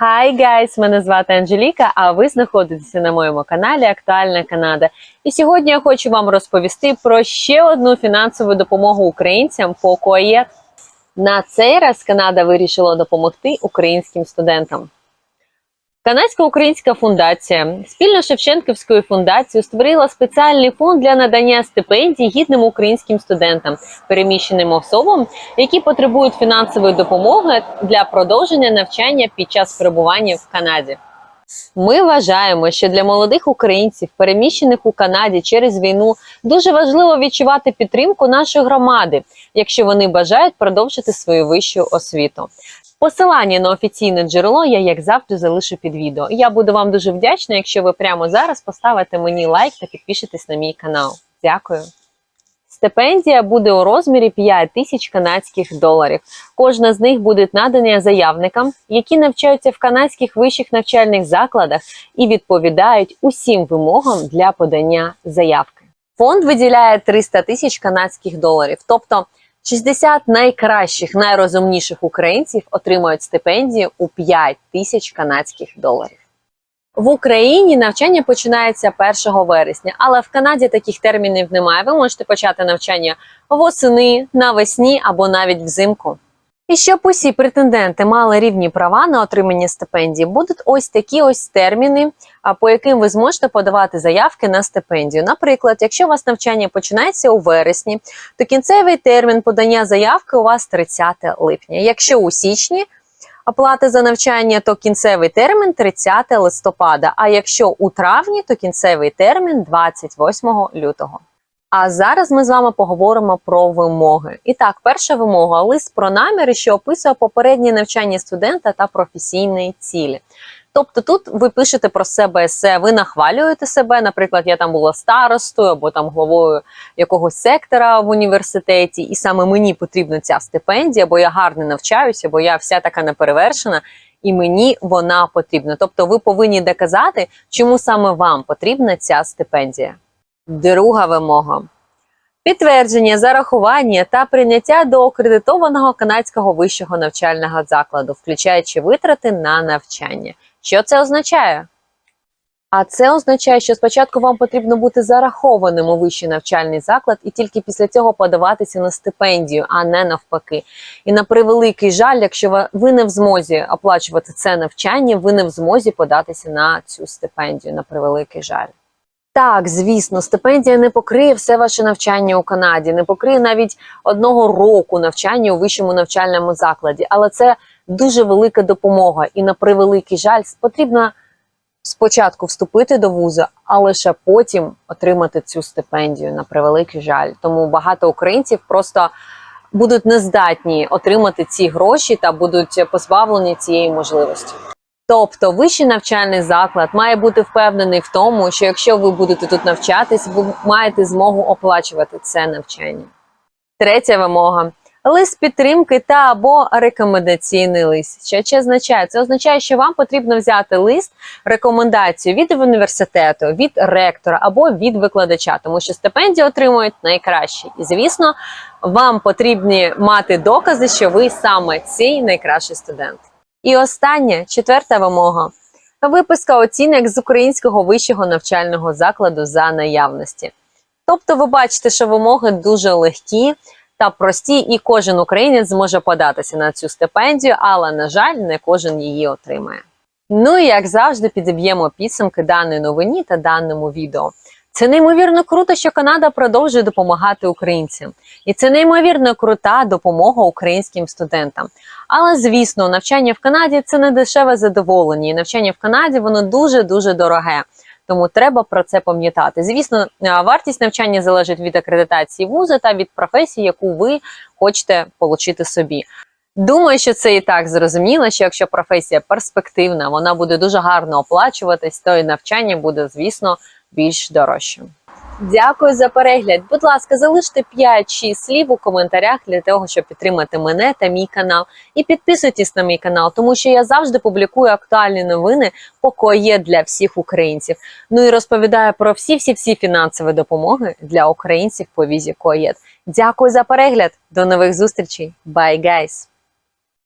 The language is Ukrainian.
Hi guys! Мене звати Анжеліка, а ви знаходитеся на моєму каналі Актуальна Канада. І сьогодні я хочу вам розповісти про ще одну фінансову допомогу українцям по КОЄТ. На цей раз Канада вирішила допомогти українським студентам. Канадсько-українська фундація спільно Шевченківською фундацією створила спеціальний фонд для надання стипендій гідним українським студентам, переміщеним особам, які потребують фінансової допомоги для продовження навчання під час перебування в Канаді. Ми вважаємо, що для молодих українців, переміщених у Канаді через війну, дуже важливо відчувати підтримку нашої громади, якщо вони бажають продовжити свою вищу освіту. Посилання на офіційне джерело я, як завжди, залишу під відео. Я буду вам дуже вдячна, якщо ви прямо зараз поставите мені лайк та підпишетесь на мій канал. Дякую. Стипендія буде у розмірі 5 тисяч канадських доларів. Кожна з них буде надана заявникам, які навчаються в канадських вищих навчальних закладах і відповідають усім вимогам для подання заявки. Фонд виділяє 300 тисяч канадських доларів, тобто 60 найкращих, найрозумніших українців отримають стипендію у 5 тисяч канадських доларів. В Україні навчання починається 1 вересня, але в Канаді таких термінів немає. Ви можете почати навчання восени, навесні або навіть взимку. І щоб усі претенденти мали рівні права на отримання стипендії, будуть ось такі ось терміни, по яким ви зможете подавати заявки на стипендію. Наприклад, якщо у вас навчання починається у вересні, то кінцевий термін подання заявки у вас 30 липня. Якщо у січні оплати за навчання, то кінцевий термін 30 листопада. А якщо у травні, то кінцевий термін 28 лютого. А зараз ми з вами поговоримо про вимоги. І так, перша вимога лист про наміри, що описує попереднє навчання студента та професійні цілі. Тобто тут ви пишете про себе есе, ви нахвалюєте себе. Наприклад, я там була старостою або там головою якогось сектора в університеті, і саме мені потрібна ця стипендія, бо я гарно навчаюся, бо я вся така неперевершена, і мені вона потрібна. Тобто, ви повинні доказати, чому саме вам потрібна ця стипендія. Друга вимога. Підтвердження, зарахування та прийняття до акредитованого канадського вищого навчального закладу, включаючи витрати на навчання. Що це означає? А це означає, що спочатку вам потрібно бути зарахованим у вищий навчальний заклад і тільки після цього подаватися на стипендію, а не навпаки. І на превеликий жаль, якщо ви не в змозі оплачувати це навчання, ви не в змозі податися на цю стипендію. На превеликий жаль. Так, звісно, стипендія не покриє все ваше навчання у Канаді, не покриє навіть одного року навчання у вищому навчальному закладі, але це дуже велика допомога. І на превеликий жаль, потрібно спочатку вступити до вузу, а лише потім отримати цю стипендію. На превеликий жаль. Тому багато українців просто будуть нездатні отримати ці гроші та будуть позбавлені цієї можливості. Тобто вищий навчальний заклад має бути впевнений в тому, що якщо ви будете тут навчатись, ви маєте змогу оплачувати це навчання. Третя вимога. Лист підтримки та або рекомендаційний лист. Що це означає? Це означає, що вам потрібно взяти лист, рекомендацію від університету, від ректора або від викладача, тому що стипендії отримують найкращі. І звісно, вам потрібні мати докази, що ви саме цей найкращий студент. І остання четверта вимога. Виписка оцінок з українського вищого навчального закладу за наявності. Тобто, ви бачите, що вимоги дуже легкі та прості, і кожен українець зможе податися на цю стипендію, але, на жаль, не кожен її отримає. Ну і як завжди, підіб'ємо підсумки даної новині та даному відео. Це неймовірно круто, що Канада продовжує допомагати українцям, і це неймовірно крута допомога українським студентам. Але звісно, навчання в Канаді це не дешеве задоволення. І навчання в Канаді воно дуже дуже дороге. Тому треба про це пам'ятати. Звісно, вартість навчання залежить від акредитації вузу та від професії, яку ви хочете отримати собі. Думаю, що це і так зрозуміло, що якщо професія перспективна, вона буде дуже гарно оплачуватись, то і навчання буде, звісно, більш дорожчим. Дякую за перегляд. Будь ласка, залиште 5-6 слів у коментарях для того, щоб підтримати мене та мій канал. І підписуйтесь на мій канал, тому що я завжди публікую актуальні новини по КОЄ для всіх українців. Ну і розповідаю про всі-всі-всі фінансові допомоги для українців по візі КОЄД. Дякую за перегляд. До нових зустрічей. Bye, guys!